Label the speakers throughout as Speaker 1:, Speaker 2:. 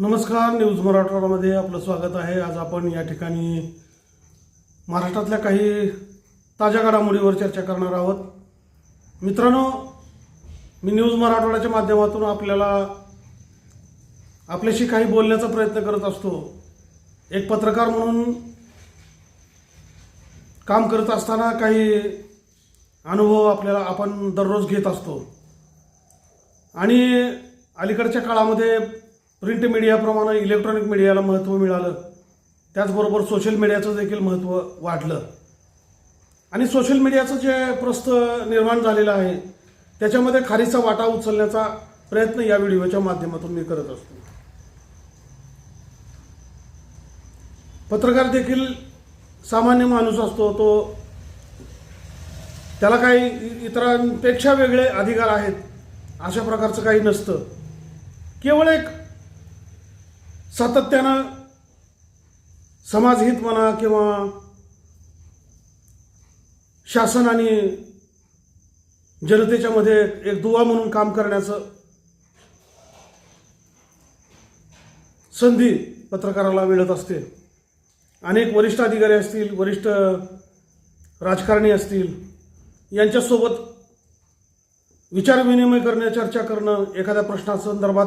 Speaker 1: नमस्कार न्यूज मराठवाडामध्ये आपलं स्वागत आहे. आज आपण या ठिकाणी महाराष्ट्रातल्या काही ताज्या घडामोडीवर चर्चा करणार आहोत. मित्रांनो मी न्यूज मराठवाड्याच्या माध्यमातून आपल्याला आपल्याशी काही बोलण्याचा प्रयत्न करत असतो. एक पत्रकार म्हणून काम करत असताना काही अनुभव आपल्याला आपण दररोज घेत असतो. आणि अलीकडच्या काळामध्ये प्रिंट मीडियाप्रमाणे इलेक्ट्रॉनिक मीडियाला महत्त्व मिळालं. त्याचबरोबर सोशल मीडियाचं देखील महत्त्व वाढलं. आणि सोशल मीडियाचं जे प्रस्त निर्माण झालेलं आहे त्याच्यामध्ये खारीचा वाटा उचलण्याचा प्रयत्न या व्हिडिओच्या माध्यमातून मी करत असतो. पत्रकार देखील सामान्य माणूस असतो तो त्याला काही इतरांपेक्षा वेगळे अधिकार आहेत अशा प्रकारचं काही नसतं. केवळ एक सातत्यानं समाजहित म्हणा किंवा शासन आणि जनतेच्या मध्ये एक दुवा म्हणून काम करण्याचं संधी पत्रकाराला मिळत असते. अनेक वरिष्ठ अधिकारी असतील वरिष्ठ राजकारणी असतील यांच्यासोबत विचारविनिमय करणे चर्चा करणं एखाद्या प्रश्नासंदर्भात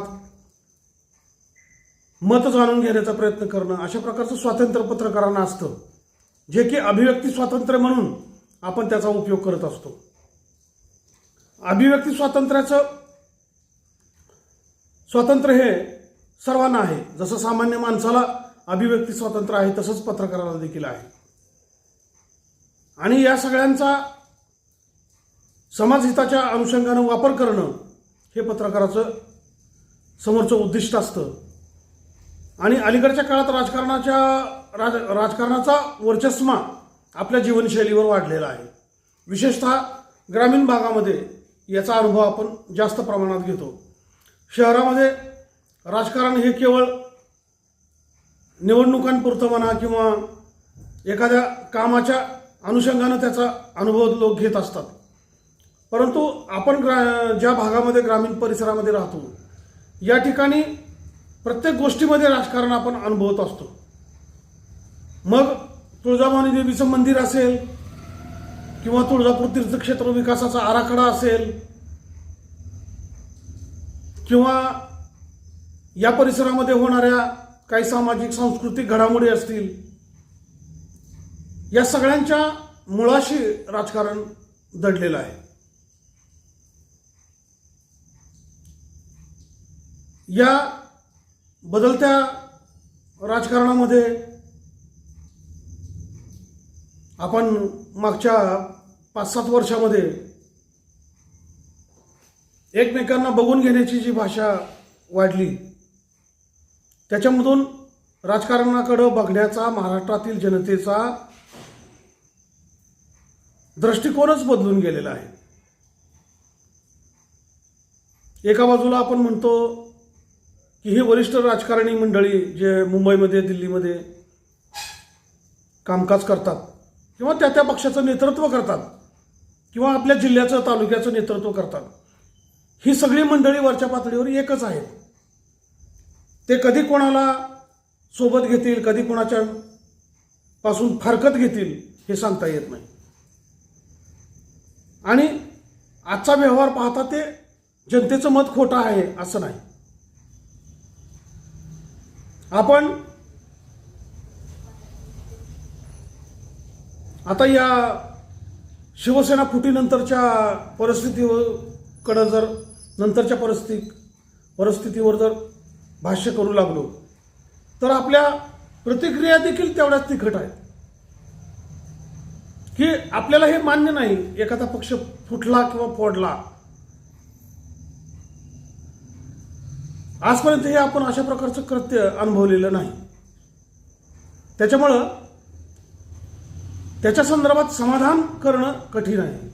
Speaker 1: मत जाणून घेण्याचा प्रयत्न करणं अशा प्रकारचं स्वातंत्र्य पत्रकारांना असतं. जे की अभिव्यक्ती स्वातंत्र्य म्हणून आपण त्याचा उपयोग करत असतो. अभिव्यक्ती स्वातंत्र्याचं स्वातंत्र्य हे सर्वांना आहे. जसं सामान्य माणसाला अभिव्यक्ती स्वातंत्र्य आहे तसंच पत्रकाराला देखील आहे. आणि या सगळ्यांचा समाजहिताच्या अनुषंगानं वापर करणं हे पत्रकाराचं समोरचं उद्दिष्ट असतं. आणि अलीकडच्या काळात राजकारणाच्या राज राजकारणाचा वर्चस्मा आपल्या जीवनशैलीवर वाढलेला आहे. विशेषतः ग्रामीण भागामध्ये याचा अनुभव आपण जास्त प्रमाणात घेतो. शहरामध्ये राजकारण हे केवळ निवडणुकांपुरतं म्हणा किंवा एखाद्या कामाच्या अनुषंगानं त्याचा अनुभव लोक घेत असतात. परंतु आपण ग्रा ज्या भागामध्ये ग्रामीण परिसरामध्ये राहतो या ठिकाणी प्रत्येक गोष्टीमध्ये राजकारण आपण अनुभवत असतो. मग तुळजाभवानी देवीचं मंदिर असेल किंवा तुळजापूर तीर्थक्षेत्र विकासाचा आराखडा असेल किंवा या परिसरामध्ये होणाऱ्या काही सामाजिक सांस्कृतिक घडामोडी असतील या सगळ्यांच्या मुळाशी राजकारण दडलेलं आहे. या बदलत्या राजकारणामध्ये आपण मागच्या पाच सात वर्षामध्ये एकमेकांना बघून घेण्याची जी भाषा वाढली त्याच्यामधून राजकारणाकडं बघण्याचा महाराष्ट्रातील जनतेचा दृष्टिकोनच बदलून गेलेला आहे. एका बाजूला आपण म्हणतो की ही वरिष्ठ राजकारणी मंडळी जे मुंबईमध्ये दिल्लीमध्ये कामकाज करतात किंवा त्या त्या पक्षाचं नेतृत्व करतात किंवा आपल्या जिल्ह्याचं तालुक्याचं नेतृत्व करतात ही सगळी मंडळी वरच्या पातळीवर एकच आहेत. ते कधी कोणाला सोबत घेतील कधी कोणाच्या पासून फारकत घेतील हे सांगता येत नाही. आणि आजचा व्यवहार पाहता ते जनतेचं मत खोटं आहे असं नाही. आपण आता या शिवसेना फुटीनंतरच्या परिस्थितीकडं जर नंतरच्या परिस्थिती परिस्थितीवर जर भाष्य करू लागलो तर आपल्या प्रतिक्रिया देखील तेवढ्याच तिखट आहेत. की आपल्याला हे मान्य नाही एखादा पक्ष फुटला किंवा फोडला आजपर्यंत हे आपण अशा प्रकारचं कृत्य अनुभवलेलं नाही. त्याच्यामुळं त्याच्या संदर्भात समाधान करणं कठीण आहे.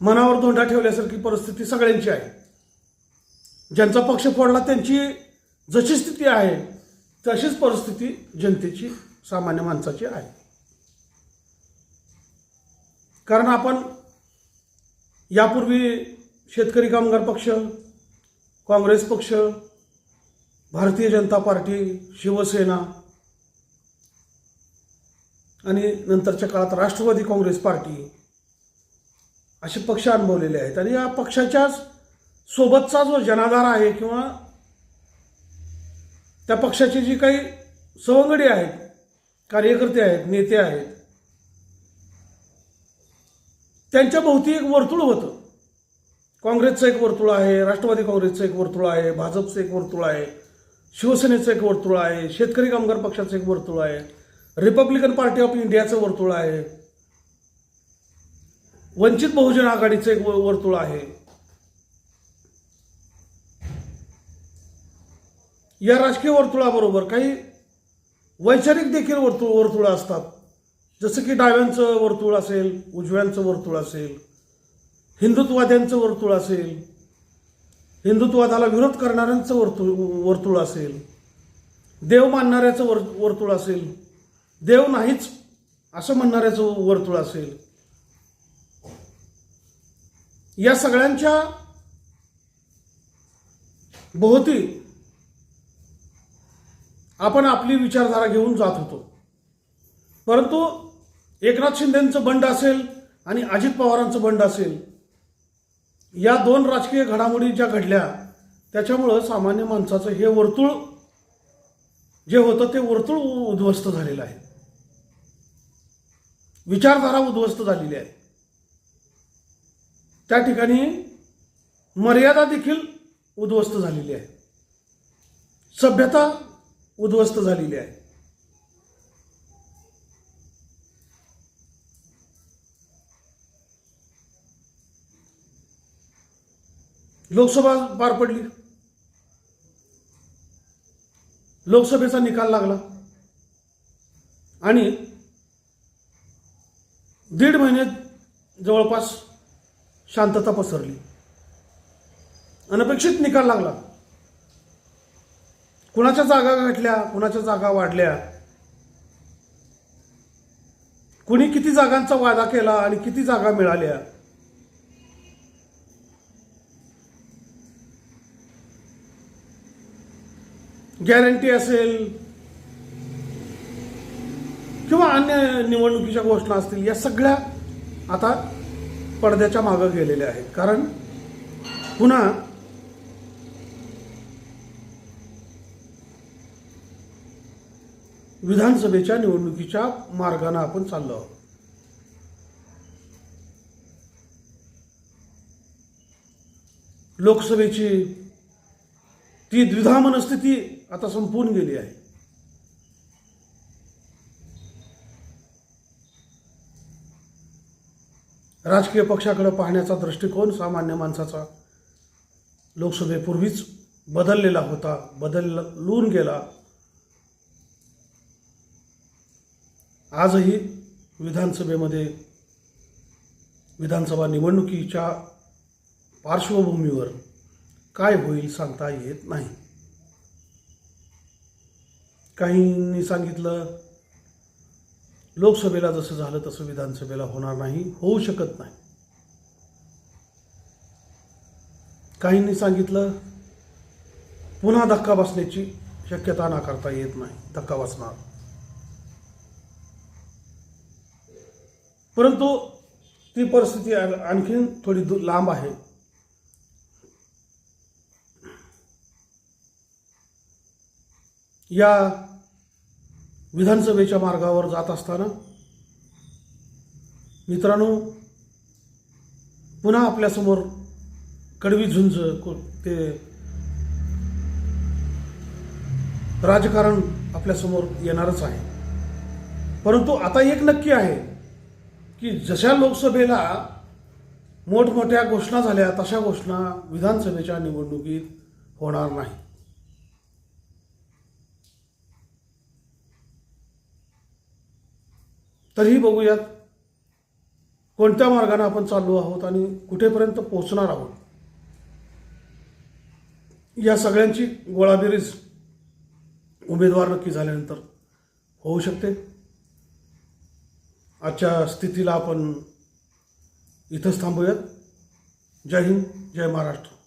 Speaker 1: मनावर धोंडा ठेवल्यासारखी परिस्थिती सगळ्यांची आहे. ज्यांचा पक्ष फोडला त्यांची जशी स्थिती आहे तशीच परिस्थिती जनतेची सामान्य माणसाची आहे. कारण आपण यापूर्वी शेतकरी कामगार पक्ष काँग्रेस पक्ष भारतीय जनता पार्टी शिवसेना आणि नंतरच्या काळात राष्ट्रवादी काँग्रेस पार्टी असे पक्ष अनुभवलेले आहेत. आणि या पक्षाच्या सोबतचा जो जनाधार आहे किंवा त्या पक्षाची जी काही सवंगडी आहेत कार्यकर्ते आहेत नेते आहेत त्यांच्या भोवती एक वर्तुळ होतं. काँग्रेसचं एक वर्तुळ आहे राष्ट्रवादी काँग्रेसचं एक वर्तुळ आहे भाजपचं एक वर्तुळ आहे शिवसेनेचं एक वर्तुळ आहे शेतकरी कामगार पक्षाचं एक वर्तुळ आहे रिपब्लिकन पार्टी ऑफ इंडियाचं वर्तुळ आहे वंचित बहुजन आघाडीचं एक वर्तुळ आहे. या राजकीय वर्तुळाबरोबर काही वैचारिक देखील वर्तुळ वर्तुळं असतात. जसं की डाव्यांचं वर्तुळ असेल उजव्यांचं वर्तुळ असेल हिंदुत्ववाद्यांचं वर्तुळ असेल हिंदुत्ववादाला विरोध करणाऱ्यांचं वर्तुळ वर्तुळ असेल देव मानणाऱ्याचं वर वर्तुळ असेल देव नाहीच असं म्हणणाऱ्याचं वर्तुळ असेल. या सगळ्यांच्या भोवती आपण आपली विचारधारा घेऊन जात होतो. परंतु एकनाथ शिंदेचं बंड असेल आणि अजित पवारांचं बंड असेल या दोन राजकीय घडामोडी ज्या घडल्या त्याच्यामुळं सामान्य माणसाचं हे वर्तुळ जे होतं ते वर्तुळ उद्ध्वस्त झालेलं आहे. विचारधारा उद्ध्वस्त झालेली आहे. त्या ठिकाणी मर्यादा देखील उद्ध्वस्त झालेली आहे. सभ्यता उद्ध्वस्त झालेली आहे. लोकसभा पार पडली. लोकसभेचा निकाल लागला. आणि दीड महिने जवळपास शांतता पसरली. अनपेक्षित निकाल लागला. कुणाच्या जागा घटल्या कुणाच्या जागा वाढल्या? कुणी किती जागांचा वादा केला आणि किती जागा मिळाल्या? गॅरंटी असेल किंवा अन्य निवडणुकीच्या घोषणा असतील या सगळ्या आता पडद्याच्या मागं गेलेल्या आहेत. कारण पुन्हा विधानसभेच्या निवडणुकीच्या मार्गानं आपण चाललो आहोत. लोकसभेची ती द्विधा मनस्थिती आता संपून गेली आहे. राजकीय पक्षाकडे पाहण्याचा दृष्टिकोन सामान्य माणसाचा लोकसभेपूर्वीच बदललेला होता बदलून गेला. आजही विधानसभेमध्ये विधानसभा निवडणुकीच्या पार्श्वभूमीवर काय होईल सांगता येत नाही. काहींनी सांगितलं लोकसभेला जसं झालं तसं विधानसभेला होणार नाही होऊ शकत नाही. काहींनी सांगितलं पुन्हा धक्का बसण्याची शक्यता नाकारता येत नाही धक्का बसणार. परंतु ती परिस्थिती आणखीन थोडी दू- लांब आहे. या विधानसभेच्या मार्गावर जात असताना मित्रांनो पुन्हा आपल्यासमोर कडवी झुंज ते राजकारण आपल्यासमोर येणारच आहे. परंतु आता एक नक्की आहे की जशा लोकसभेला मोठमोठ्या घोषणा झाल्या तशा घोषणा विधानसभेच्या निवडणुकीत होणार नाही. तरीही बघूयात. कोणत्या मार्गाने आपण चाललो आहोत आणि कुठेपर्यंत पोहोचणार आहोत? या सगळ्यांची गोळाबेरीज उमेदवार नक्की झाल्यानंतर होऊ शकते. आजच्या स्थितीला आपण इथंच थांबूयात. जय हिंद जय महाराष्ट्र.